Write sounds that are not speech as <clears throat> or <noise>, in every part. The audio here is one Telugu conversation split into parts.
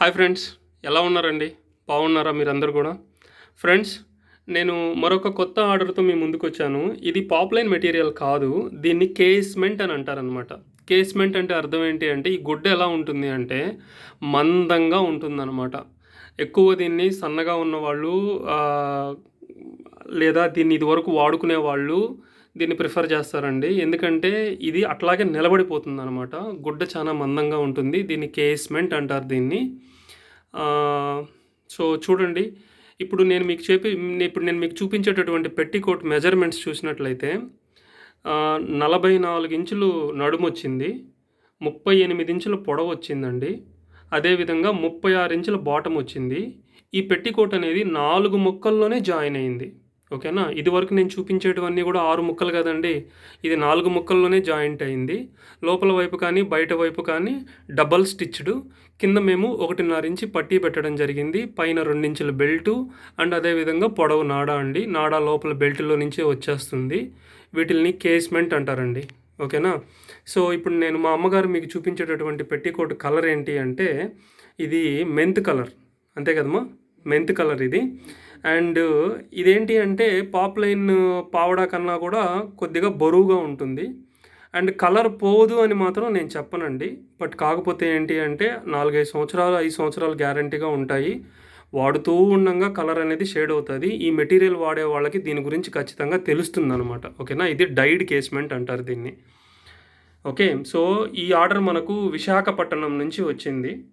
హాయ్ ఫ్రెండ్స్ ఎలా ఉన్నారండి? బాగున్నారా మీరందరూ కూడా? ఫ్రెండ్స్ నేను మరొక కొత్త ఆర్డర్తో మీ ముందుకు వచ్చాను ఇది పాప్లైన్ మెటీరియల్ కాదు దీన్ని కేస్మెంట్ అని అంటారనమాట కేస్మెంట్ అంటే అర్థం ఏంటి అంటే ఈ గుడ్డ ఎలా ఉంటుంది అంటే మందంగా ఉంటుందన్నమాట. ఎక్కువ దీన్ని సన్నగా ఉన్నవాళ్ళు లేదా దీన్ని ఇదివరకు వాడుకునే వాళ్ళు దీన్ని ప్రిఫర్ చేస్తారండి. ఎందుకంటే ఇది అట్లాగే నిలబడిపోతుంది అనమాట గుడ్డ చాలా మందంగా ఉంటుంది. దీన్ని కేస్మెంట్ అంటారు దీన్ని. సో చూడండి. ఇప్పుడు నేను మీకు చెప్పి ఇప్పుడు నేను మీకు చూపించేటటువంటి పెట్టికోట్ మెజర్మెంట్స్ చూసినట్లయితే నలభై నాలుగు ఇంచులు నడుము వచ్చింది ముప్పై ఎనిమిది ఇంచుల పొడవు వచ్చిందండి అదేవిధంగా ముప్పై ఆరు ఇంచుల బాటం వచ్చింది ఈ పెట్టికోట్ అనేది నాలుగు ముక్కల్లోనే జాయిన్ అయింది. ఓకేనా? ఇది వరకు నేను చూపించేటివన్నీ కూడా ఆరు ముక్కలు కదండి. ఇది నాలుగు ముక్కల్లోనే జాయింట్ అయింది. లోపల వైపు కానీ బయట వైపు కానీ డబల్ స్టిచ్డ్. కింద మేము ఒకటిన్నర ఇంచి పట్టీ పెట్టడం జరిగింది. పైన రెండించుల బెల్టు అండ్ అదేవిధంగా పొడవు నాడా అండి. నాడా లోపల బెల్ట్లో నుంచే వచ్చేస్తుంది. వీటిల్ని కేస్మెంట్ అంటారండి. ఓకేనా? సో ఇప్పుడు నేను మా అమ్మగారు మీకు చూపించేటటువంటి పెట్టికోట్ కలర్ ఏంటి అంటే ఇది మెంత్ కలర్. అంతే కదమ్మా? మెంత్ కలర్ ఇది. అండ్ ఇదేంటి అంటే పాప్లైన్ పావడా కన్నా కూడా కొద్దిగా బరువుగా ఉంటుంది. అండ్ కలర్ పోదు అని మాత్రం నేను చెప్పనండి. బట్ కాకపోతే ఏంటి అంటే నాలుగైదు సంవత్సరాలు ఐదు సంవత్సరాలు గ్యారంటీగా ఉంటాయి. వాడుతూ ఉండగా కలర్ అనేది షేడ్ అవుతుంది. ఈ మెటీరియల్ వాడే వాళ్ళకి దీని గురించి ఖచ్చితంగా తెలుస్తుంది అనమాట ఓకేనా? ఇది డైడ్ కేస్మెంట్ అంటారు దీన్ని. ఓకే? సో ఈ ఆర్డర్ మనకు విశాఖపట్నం నుంచి వచ్చింది.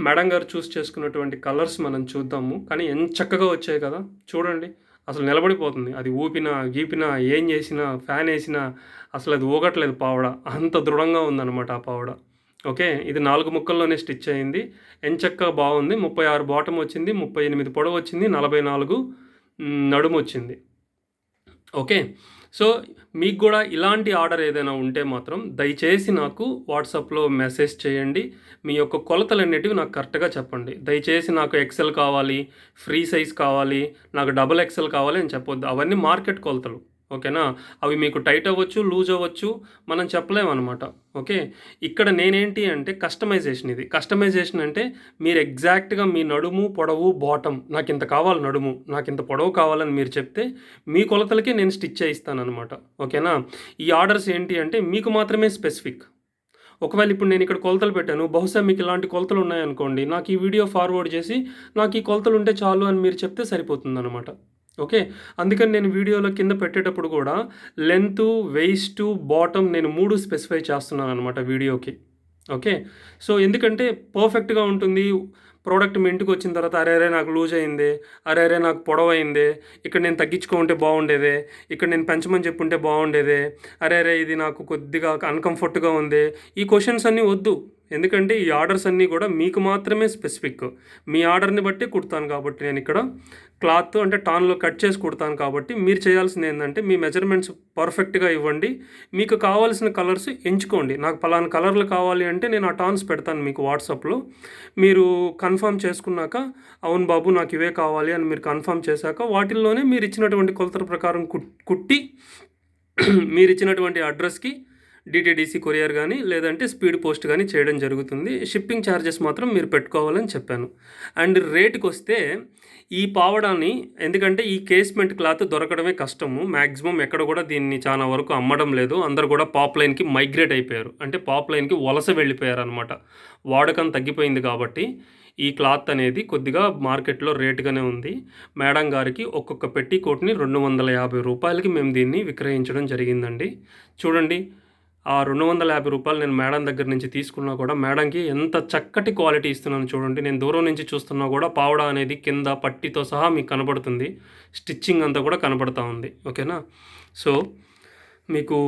మేడం గారు చూస్ చేసుకున్నటువంటి కలర్స్ మనం చూద్దాము. కానీ ఎంత చక్కగా వచ్చాయి కదా. చూడండి. అసలు నిలబడిపోతుంది. అది ఊపినా గీపినా ఏం చేసినా ఫ్యాన్ వేసినా అసలు అది ఊగట్లేదు పావడ. అంత దృఢంగా ఉందన్నమాట ఆ పావడ. ఓకే? ఇది నాలుగు ముక్కల్లోనే స్టిచ్ అయింది. ఎంచక్క బాగుంది. ముప్పై ఆరు బాటం వచ్చింది. ముప్పై ఎనిమిది పొడవు వచ్చింది. నలభై నాలుగు నడుము వచ్చింది. ఓకే? సో మీకు కూడా ఇలాంటి ఆర్డర్ ఏదైనా ఉంటే మాత్రం దయచేసి నాకు వాట్సాప్లో మెసేజ్ చేయండి. మీ యొక్క కొలతలు అనేటివి నాకు కరెక్ట్గా చెప్పండి. దయచేసి నాకు ఎక్సెల్ కావాలి ఫ్రీ సైజ్ కావాలి నాకు డబుల్ ఎక్సెల్ కావాలి అని చెప్పొద్దు. అవన్నీ మార్కెట్ కొలతలు. ఓకేనా? అవి మీకు టైట్ అవ్వచ్చు లూజ్ అవ్వచ్చు మనం చెప్పలేమన్నమాట. ఓకే? ఇక్కడ నేనేంటి అంటే కస్టమైజేషన్ ఇది. కస్టమైజేషన్ అంటే మీరు ఎగ్జాక్ట్గా మీ నడుము పొడవు బాటమ్ నాకు ఇంత కావాలి నడుము నాకు ఇంత పొడవు కావాలని మీరు చెప్తే మీ కొలతలకే నేను స్టిచ్ చేయిస్తాను అనమాట ఓకేనా? ఈ ఆర్డర్స్ ఏంటి అంటే మీకు మాత్రమే స్పెసిఫిక్. ఒకవేళ ఇప్పుడు నేను ఇక్కడ కొలతలు పెట్టాను బహుశా మీకు ఇలాంటి కొలతలు ఉన్నాయనుకోండి నాకు ఈ వీడియో ఫార్వర్డ్ చేసి నాకు ఈ కొలతలు ఉంటే చాలు అని మీరు చెప్తే సరిపోతుంది అనమాట ఓకే? అందుకని నేను వీడియోలో కింద పెట్టేటప్పుడు కూడా లెంత్ వెయిస్ట్ బాటమ్ నేను మూడు స్పెసిఫై చేస్తున్నాను అనమాట వీడియోకి. ఓకే? సో ఎందుకంటే పర్ఫెక్ట్గా ఉంటుంది. ప్రోడక్ట్ మీ ఇంటికి వచ్చిన తర్వాత అరే అరే నాకు లూజ్ అయింది అరే అరే నాకు పొడవైంది ఇక్కడ నేను తగ్గించుకుంటే బాగుండేదే ఇక్కడ నేను పెంచమని చెప్పుంటే బాగుండేదే అరే అరే ఇది నాకు కొద్దిగా అన్కంఫర్ట్గా ఉంది ఈ క్వశ్చన్స్ అన్నీ వద్దు. ఎందుకంటే ఈ ఆర్డర్స్ అన్నీ కూడా మీకు మాత్రమే స్పెసిఫిక్ మీ ఆర్డర్ని బట్టి కుడతాను కాబట్టి నేను ఇక్కడ క్లాత్ అంటే టాన్లో కట్ చేసి కుడతాను కాబట్టి మీరు చేయాల్సింది ఏంటంటే మీ మెజర్మెంట్స్ పర్ఫెక్ట్గా ఇవ్వండి. మీకు కావాల్సిన కలర్స్ ఎంచుకోండి. నాకు పలానా కలర్లు కావాలి అంటే నేను ఆ టాన్స్ పెడతాను మీకు వాట్సాప్లో. మీరు కన్ఫర్మ్ చేసుకున్నాక అవును బాబు నాకు ఇవే కావాలి అని మీరు కన్ఫర్మ్ చేశాక వాటిల్లోనే మీరు ఇచ్చినటువంటి కొలతల ప్రకారం కుట్- కుట్టి మీరు ఇచ్చినటువంటి అడ్రస్కి డిటీడీసీ కొరియర్ కానీ లేదంటే స్పీడ్ పోస్ట్ కానీ చేయడం జరుగుతుంది. షిప్పింగ్ ఛార్జెస్ మాత్రం మీరు పెట్టుకోవాలని చెప్పాను. అండ్ రేటుకి వస్తే ఈ పావడాన్ని ఎందుకంటే ఈ కేస్మెంట్ క్లాత్ దొరకడమే కష్టము. మ్యాక్సిమం ఎక్కడ కూడా దీన్ని చాలా వరకు అమ్మడం లేదు. అందరు కూడా పాప్ లైన్కి మైగ్రేట్ అయిపోయారు. అంటే పాప్ లైన్కి వలస వెళ్ళిపోయారు అనమాట వాడకం తగ్గిపోయింది కాబట్టి ఈ క్లాత్ అనేది కొద్దిగా మార్కెట్లో రేటుగానే ఉంది. మేడం గారికి ఒక్కొక్క పెట్టి కోట్ని రెండు వందల యాభై రూపాయలకి మేము దీన్ని విక్రయించడం జరిగిందండి. చూడండి. ఆ రెండు వందల యాభై రూపాయలు నేను మేడం దగ్గర నుంచి తీసుకున్నా కూడా మేడంకి ఎంత చక్కటి క్వాలిటీ ఇస్తున్నాను చూడండి. నేను దూరం నుంచి చూస్తున్నా కూడా పావడా అనేది కింద పట్టితో సహా మీకు కనబడుతుంది. స్టిచ్చింగ్ అంతా కూడా కనబడతా ఉంది. ఓకేనా? సో మీకు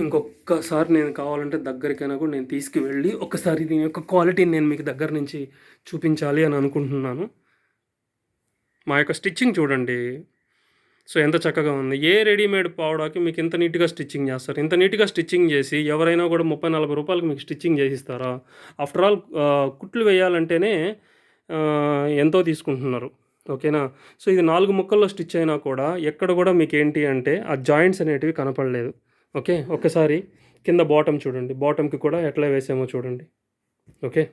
ఇంకొకసారి నేను కావాలంటే దగ్గరికైనా కూడా నేను తీసుకువెళ్ళి ఒకసారి దీని యొక్క క్వాలిటీని నేను మీకు దగ్గర నుంచి చూపించాలి అని అనుకుంటున్నాను. మా యొక్క స్టిచ్చింగ్ చూడండి. సో ఎంత చక్కగా ఉంది. ఏ రెడీమేడ్ పావడాకి మీకు ఇంత నీట్గా స్టిచ్చింగ్ చేస్తారు? ఇంత నీట్గా స్టిచ్చింగ్ చేసి ఎవరైనా కూడా ముప్పై నలభై రూపాయలకి మీకు స్టిచ్చింగ్ చేసిస్తారా? ఆఫ్టర్ ఆల్ కుట్లు వేయాలంటేనే ఎంతో తీసుకుంటున్నారు. ఓకేనా? సో ఇది నాలుగు ముక్కల్లో స్టిచ్ అయినా కూడా ఎక్కడ కూడా మీకు ఏంటి అంటే ఆ జాయింట్స్ అనేటివి కనపడలేదు. ఓకే? ఒకసారి కింద బాటమ్ చూడండి. బాటమ్కి కూడా ఎట్లా వేసామో చూడండి. ఓకే?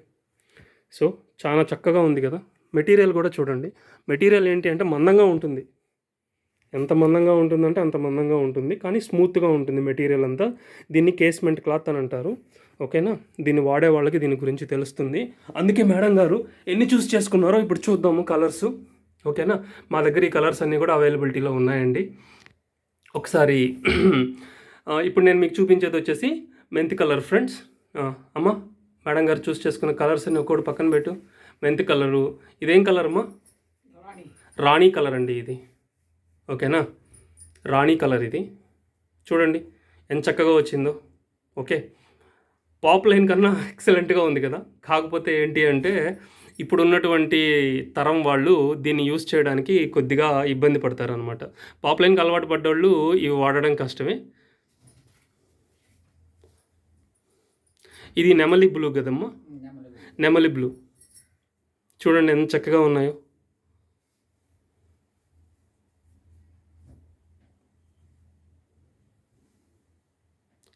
సో చాలా చక్కగా ఉంది కదా? మెటీరియల్ కూడా చూడండి. మెటీరియల్ ఏంటి అంటే మందంగా ఉంటుంది. ఎంత మందంగా ఉంటుందంటే అంత మందంగా ఉంటుంది. కానీ స్మూత్గా ఉంటుంది మెటీరియల్ అంతా. దీన్ని కేస్మెంట్ క్లాత్ అని అంటారు. ఓకేనా దీన్ని వాడే వాళ్ళకి దీని గురించి తెలుస్తుంది. అందుకే మేడం గారు ఎన్ని చూస్ చేసుకున్నారో ఇప్పుడు చూద్దాము కలర్స్ ఓకేనా మా దగ్గర ఈ కలర్స్ అన్నీ కూడా అవైలబిలిటీలో ఉన్నాయండి. ఒకసారి <clears throat> ఇప్పుడు నేను మీకు చూపించేది వచ్చేసి మెంతి కలర్ ఫ్రెండ్స్ అమ్మ మేడం గారు చూస్ చేసుకున్న కలర్స్ అన్ని ఒక్కోటి పక్కన పెట్టు. మెంతి కలరు ఇదేం కలర్ అమ్మా? రాణి. కలర్ అండి ఇది. ఓకేనా? రాణి కలర్ ఇది. చూడండి ఎంత చక్కగా వచ్చిందో. ఓకే. పాప్ లైన్ కన్నా ఎక్సలెంట్గా ఉంది కదా. కాకపోతే ఏంటి అంటే ఇప్పుడు ఉన్నటువంటి తరం వాళ్ళు దీన్ని యూస్ చేయడానికి కొద్దిగా ఇబ్బంది పడతారు అనమాట పాప్ లైన్కి అలవాటు పడ్డోళ్ళు ఇవి వాడడం కష్టమే. ఇది నెమలి బ్లూ కదమ్మా? నెమలి బ్లూ. చూడండి ఎంత చక్కగా ఉన్నాయో.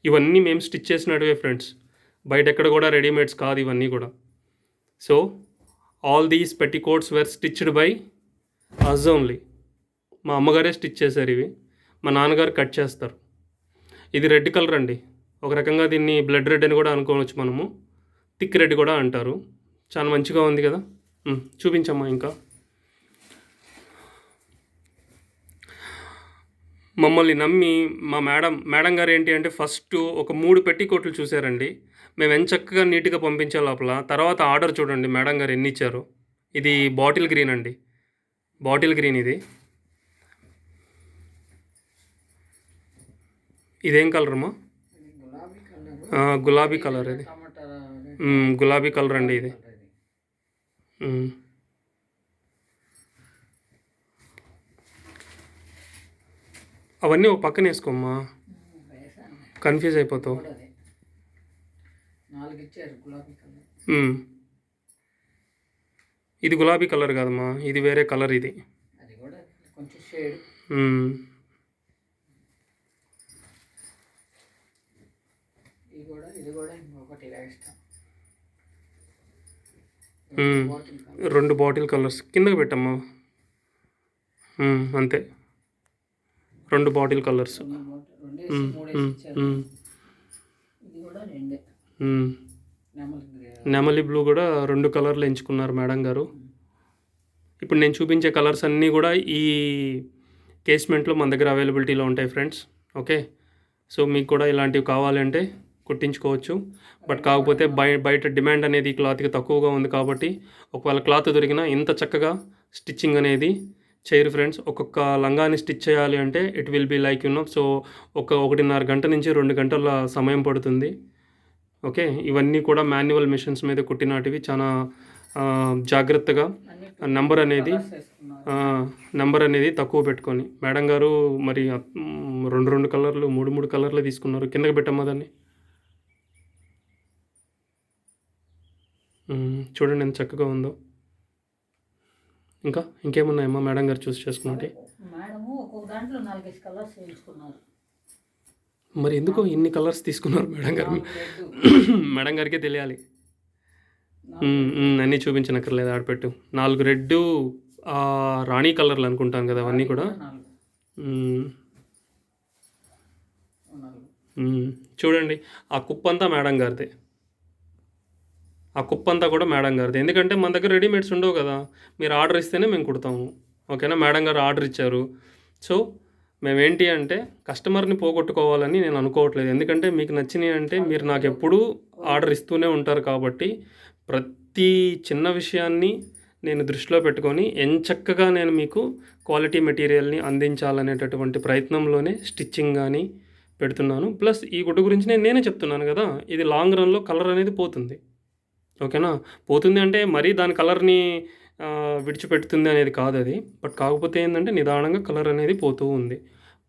ఇవన్నీ మేము స్టిచ్ చేసినట్టువే ఫ్రెండ్స్ బయట ఎక్కడ కూడా రెడీమేడ్స్ కాదు ఇవన్నీ కూడా. So all these petticoats were stitched by us only మా అమ్మగారే స్టిచ్ చేశారు ఇవి. మా నాన్నగారు కట్ చేస్తారు. ఇది రెడ్ కలర్ అండి. ఒక రకంగా దీన్ని బ్లడ్ రెడ్ అని కూడా అనుకోవచ్చు మనము. థిక్ రెడ్ కూడా అంటారు. చాలా మంచిగా ఉంది కదా? చూపించమ్మా ఇంకా. మమ్మల్ని నమ్మి మా మేడం మేడం గారు ఏంటి అంటే ఫస్ట్ ఒక మూడు పెట్టికోట్లు చూశారండి మేము ఎంత చక్కగా నీట్గా పంపించే లోపల. తర్వాత ఆర్డర్ చూడండి మేడం గారు ఎన్ని ఇచ్చారు. ఇది బాటిల్ గ్రీన్ అండి. బాటిల్ గ్రీన్ ఇది. ఇదేం కలర్ అమ్మా? గులాబీ కలర్ ఇది. గులాబీ కలర్ అండి ఇది. అవన్నీ ఒక పక్కన వేసుకోమ్మా. కన్ఫ్యూజ్ అయిపోతావు. ఇది గులాబీ కలర్ కాదమ్మా. ఇది వేరే కలర్ ఇది. రెండు బాటిల్ కలర్స్ కిందకి పెట్టమ్మా. అంతే. రెండు బాటిల్ కలర్స్. నెమలి బ్లూ కూడా రెండు కలర్లు ఎంచుకున్నారు మేడం గారు. ఇప్పుడు నేను చూపించే కలర్స్ అన్నీ కూడా ఈ కేస్మెంట్లో మన దగ్గర అవైలబిలిటీలో ఉంటాయి ఫ్రెండ్స్. ఓకే? సో మీకు కూడా ఇలాంటివి కావాలంటే కుట్టించుకోవచ్చు. బట్ కాకపోతే బయ బయట డిమాండ్ అనేది ఈ క్లాత్కి తక్కువగా ఉంది కాబట్టి ఒకవేళ క్లాత్ దొరికినా ఇంత చక్కగా స్టిచ్చింగ్ అనేది చేయరు ఫ్రెండ్స్ ఒక్కొక్క లంగాని స్టిచ్ చేయాలి అంటే it will be like you know so ఒక ఒకటిన్నర గంట నుంచి రెండు గంటల సమయం పడుతుంది. ఓకే ఇవన్నీ కూడా మాన్యువల్ మిషన్స్ మీద కుట్టినాటివి. చాలా జాగ్రత్తగా నెంబర్ అనేది నెంబర్ అనేది తక్కువ పెట్టుకొని. మేడం గారు మరి రెండు రెండు కలర్లు మూడు మూడు కలర్లు తీసుకున్నారు. కిందకి పెట్టమ్మా దాన్ని. చూడండి ఎంత చక్కగా ఉందో. ఇంకా ఇంకేమున్నాయమ్మా? మేడం గారు చూస్ చేసుకున్నట్టు. మేడము ఒక్కొక్క దాంట్లో నాలుగైదు కలర్స్ వేయించుకున్నారు. మరి ఎందుకో ఇన్ని కలర్స్ తీసుకున్నారు మేడం గారు? మేడం గారికే తెలియాలి. అన్నీ చూపించనక్కర్లేదు ఆడపెట్టు. నాలుగు రెడ్ రాణి కలర్లు అనుకుంటాను కదా అవన్నీ కూడా. చూడండి ఆ కుప్పంతా మేడం గారిదే. ఆ కుప్పంతా కూడా మేడం గారిది. ఎందుకంటే మన దగ్గర రెడీమేడ్స్ ఉండవు కదా. మీరు ఆర్డర్ ఇస్తేనే మేము కుడతాము. ఓకేనా? మేడం గారు ఆర్డర్ ఇచ్చారు. సో మేమేంటి అంటే కస్టమర్ని పోగొట్టుకోవాలని నేను అనుకోవట్లేదు. ఎందుకంటే మీకు నచ్చినాయి అంటే మీరు నాకు ఎప్పుడూ ఆర్డర్ ఇస్తూనే ఉంటారు కాబట్టి ప్రతి చిన్న విషయాన్ని నేను దృష్టిలో పెట్టుకొని ఎంచక్కగా నేను మీకు క్వాలిటీ మెటీరియల్ని అందించాలనేటటువంటి ప్రయత్నంలోనే స్టిచ్చింగ్ కానీ పెడుతున్నాను. ప్లస్ ఈ గుడ్డు గురించి నేను నేనే చెప్తున్నాను కదా. ఇది లాంగ్ రన్లో కలర్ అనేది పోతుంది. ఓకేనా? పోతుంది అంటే మరీ దాని కలర్ని విడిచిపెడుతుంది అనేది కాదు అది. బట్ కాకపోతే ఏంటంటే నిదానంగా కలర్ అనేది పోతూ ఉంది.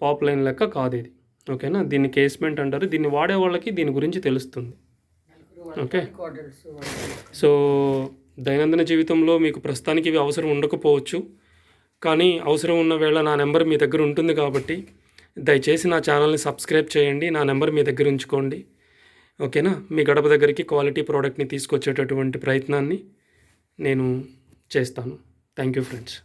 పాప్ లైన్ లెక్క కాదు ఇది. ఓకేనా? దీన్ని కేస్మెంట్ అంటారు. దీన్ని వాడే వాళ్ళకి దీని గురించి తెలుస్తుంది. ఓకే. సో దైనందిన జీవితంలో మీకు ప్రస్తుతానికి ఇవి అవసరం ఉండకపోవచ్చు. కానీ అవసరం ఉన్న వేళ నా నెంబర్ మీ దగ్గర ఉంటుంది కాబట్టి దయచేసి నా ఛానల్ని సబ్స్క్రైబ్ చేయండి. నా నెంబర్ మీ దగ్గర ఉంచుకోండి. ఓకేనా? మీ గడప దగ్గరికి క్వాలిటీ ప్రోడక్ట్ని తీసుకొచ్చేటటువంటి ప్రయత్నాన్ని నేను చేస్తాను. Thank you friends.